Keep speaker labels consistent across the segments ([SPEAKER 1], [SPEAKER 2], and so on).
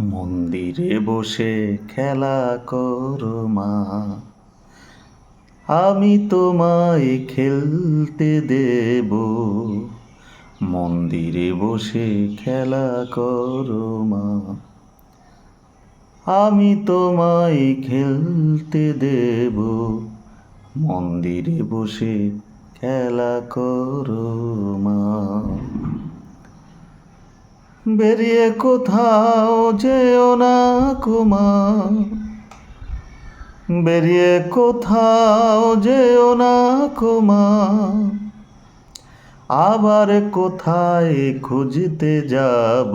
[SPEAKER 1] মন্দিরে বসে খেলা করো মা। আমি তোমায় খেলতে দেব। মন্দিরে বসে খেলা করো মা। আমি তোমায় খেলতে দেব। মন্দিরে বসে খেলা করো মা। বেরিয়ে কোথাও যেও না কুমা বেরিয়ে কোথাও যেও না কুমা আবার কোথায় খুঁজতে যাব?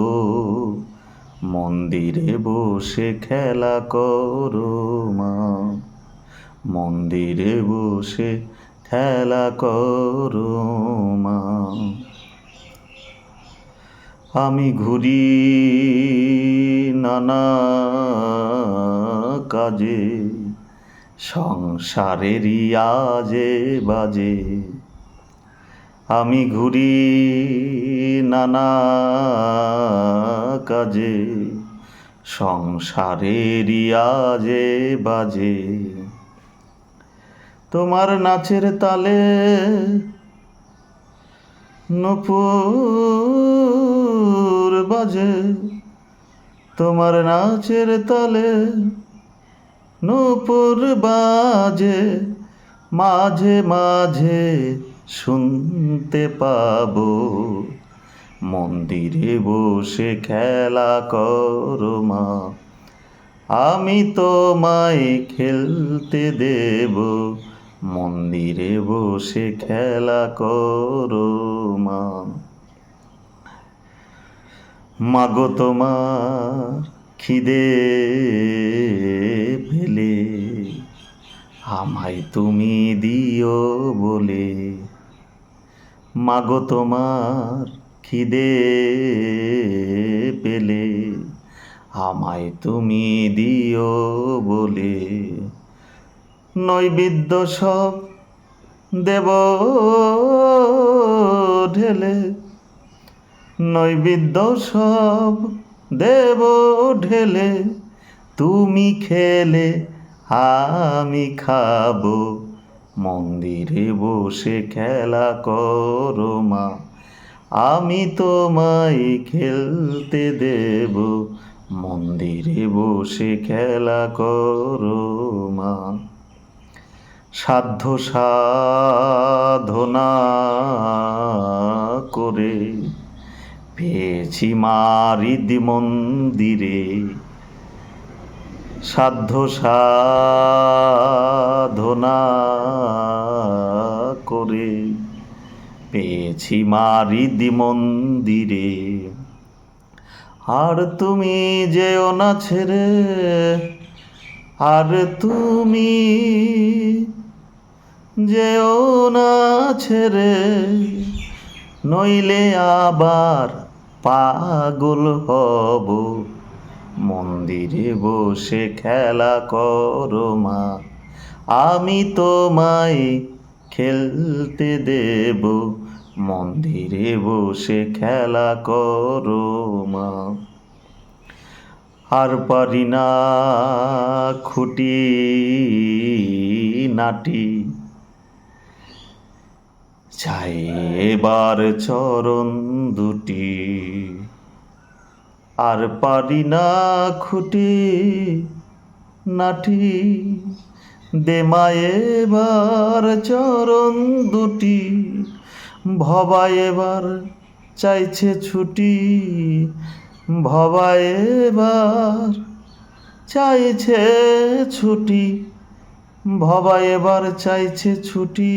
[SPEAKER 1] মন্দিরে বসে খেলা করো, মা। মন্দিরে বসে খেলা করো, মা। আমি ঘুরি নানা কাজে, সংসারেরই আজে বাজে। আমি ঘুরি নানা কাজে, সংসারেরই আজে বাজে। তোমার নাচের তালে নপুর বাজে তোমার নাচের তালে নূপুর বাজে, মাঝে মাঝে শুনতে পাবো। মন্দিরে বসে খেলা করো মা, আমি তোমায় খেলতে দেব। মন্দিরে বসে খেলা করো মা। মাগো তোমার খিদে ফেলে। আমায় তুমি দিও বলে। মাগো তোমার খিদে পেলে। আমায় তুমি দিও বলে। নৈবেদ্য সব দেব ঢেলে। নৈবেদ্য সব দেব ঢেলে, তুমি খেলে, আমি খাব। মন্দিরে বসে খেলা করো মা, আমি তোমায় খেলতে দেব। মন্দিরে বসে খেলা করো মা। সাধ্য সাধনা করে পেয়েছি মারিদ মন্দিরে। সাধ্য সাধনা করে পেয়েছি মারিদ মন্দিরে। আর তুমি যেও না ছেড়ে, আর তুমি যেও না ছেড়ে, নইলে আবার পাগল হব। মন্দিরে বসে খেলা করো মা। আমি তোমায় খেলতে দেব। মন্দিরে বসে খেলা করো মা। আর পারি না খুঁটি নাটি। চাই এবার চরণ দুটি। আর পারি না খুঁটি নাটি দে এবার চরণ দুটি। ভবা এবার চাইছে ছুটি, ভবা এবার চাইছে ছুটি, ভবা এবার চাইছে ছুটি।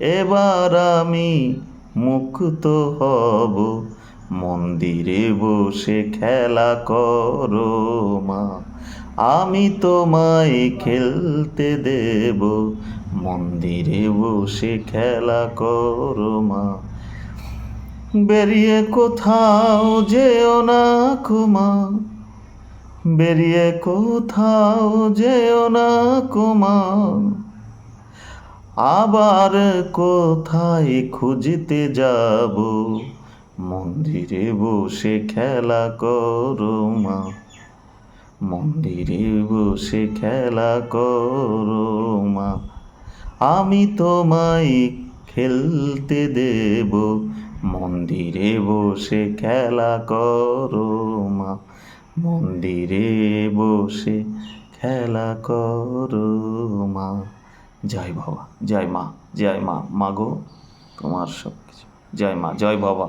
[SPEAKER 1] এবার আমি মুক্ত হব। মন্দিরে বসে খেলা করো মা। আমি তোমায় খেলতে দেব। মন্দিরে বসে খেলা করো মা। বেরিয়ে কোথাও যেও না কুমা। বেরিয়ে কোথাও যেও না কুমা। আবার কোথায় খুঁজতে যাব? মন্দিরে বসে খেলা করো মা। মন্দিরে বসে খেলা করো মা। আমি তোমায় খেলতে দেব। মন্দিরে বসে খেলা করো মা। মন্দিরে বসে খেলা করো মা। জয় বাবা জয় মা জয় মা মা গো, তোমার সব কিছু জয় মা, জয় বাবা